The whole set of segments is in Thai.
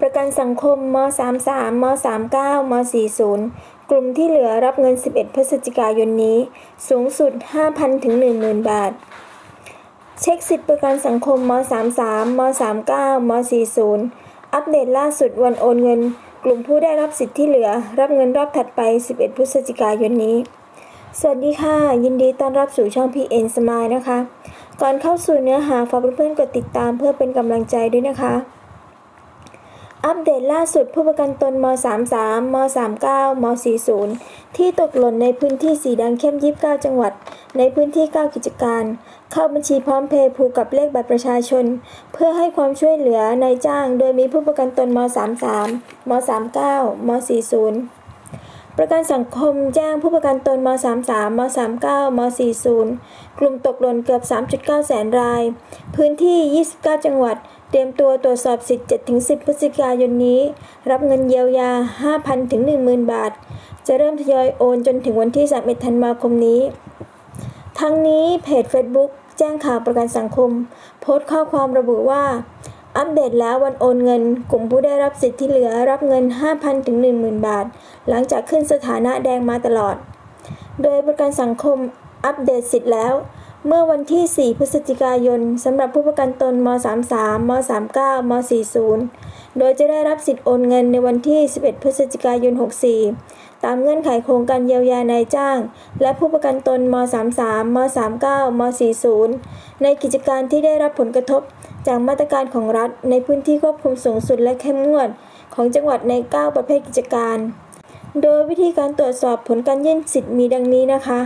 ประกันสังคมม 33 ม 39 ม 40 กลุ่มที่เหลือรับเงิน 11 พฤศจิกายนนี้ สูงสุด 5,000 ถึง 10,000 บาท เช็คสิทธิประกันสังคมม 33 ม 39 ม 40 อัปเดตล่าสุดวันโอนเงิน กลุ่มผู้ได้รับสิทธิ์ที่เหลือ รับเงินรอบถัดไป 11 พฤศจิกายนนี้ สวัสดีค่ะ ยินดีต้อนรับสู่ช่อง PN Smile นะคะ ก่อนเข้าสู่เนื้อหาฝากเพื่อนๆกดติดตามเพื่อเป็นกำลังใจด้วยนะคะ อัปเดตล่าสุดผู้ประกันตนม 33 ม 39 ม 40 ที่ตกหล่นในพื้นที่สีแดงเข้ม 29 จังหวัด ในพื้นที่ 9 กิจการ เข้าบัญชีพร้อมเพย์ผูกกับเลขบัตรประชาชน เพื่อให้ความช่วยเหลือนายจ้าง โดยมีผู้ประกันตนม 33 ม 39 ม 40 ประกันสังคมแจ้งผู้ประกันตนม 33 ม 39 ม 40 กลุ่มตกหล่นเกือบ 3.9 แสนราย พื้นที่ 29 จังหวัด เตรียมตัวตรวจสอบสิทธิ์7-10 พฤศจิกายนนี้ รับเงินเยียวยา 5,000 ถึง 10,000 บาท จะเริ่มทยอยโอนจนถึงวันที่ 31 ธันวาคมนี้ ทั้งนี้เพจ Facebook แจ้งข่าวประกันสังคม โพสต์ข้อความระบุว่า อัปเดตแล้ววันโอนเงิน กลุ่มผู้ได้รับสิทธิ์ที่เหลือรับเงิน 5,000 ถึง 10,000 บาท หลังจากขึ้นสถานะแดงมาตลอด โดยประกันสังคมอัปเดตสิทธิ์แล้ว เมื่อวันที่ 4 พฤศจิกายนสำหรับผู้ประกันตนม 33 ม 39 ม 40 โดยจะได้รับสิทธิ์โอนเงินในวันที่ 11 พฤศจิกายน 64 ตามเงื่อนไขโครงการเยียวยานายจ้าง และผู้ประกันตนม 33 ม 39 ม 40 ในกิจการที่ได้รับผลกระทบ จากมาตรการของรัฐในพื้นที่ควบคุมสูงสุดและเข้มงวด ของจังหวัดใน 9 ประเภทกิจการ โดยวิธีการตรวจสอบผลการยื่นสิทธิ์มีดังนี้นะคะ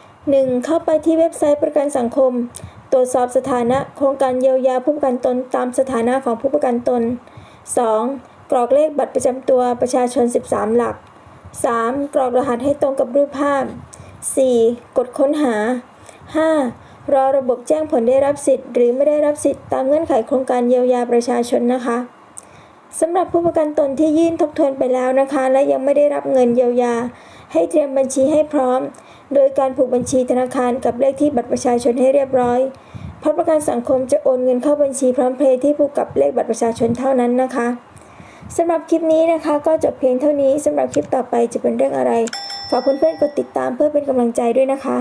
1. เข้าไปที่เว็บไซต์ประกันสังคม ตรวจสอบสถานะโครงการเยียวยาผู้ประกันตนตามสถานะของผู้ประกันตน 2. กรอกเลขบัตรประจำตัวประชาชน 13 หลัก 3. กรอกรหัสให้ตรงกับรูปภาพ 4. กดค้นหา 5. รอระบบแจ้งผลได้รับสิทธิ์ หรือไม่ได้รับสิทธิ์ตามเงื่อนไขโครงการเยียวยาประชาชนนะคะสำหรับผู้ประกันตนที่ยื่นทบทวนไปแล้วนะคะ และยังไม่ได้รับเงินเยียวยา ให้เตรียมบัญชีให้พร้อม โดยการผูกบัญชีธนาคารกับเลขที่บัตรประชาชนให้เรียบร้อยเพราะประกันสังคมจะโอนเงินเข้าบัญชีพร้อมเพย์ที่ผูกกับเลขบัตรประชาชนเท่านั้นนะคะสำหรับคลิปนี้นะคะ ก็จบเพียงเท่านี้สำหรับคลิปต่อไปจะเป็นเรื่องอะไรฝากเพื่อนๆกดติดตามเพื่อเป็นกำลังใจด้วยนะคะ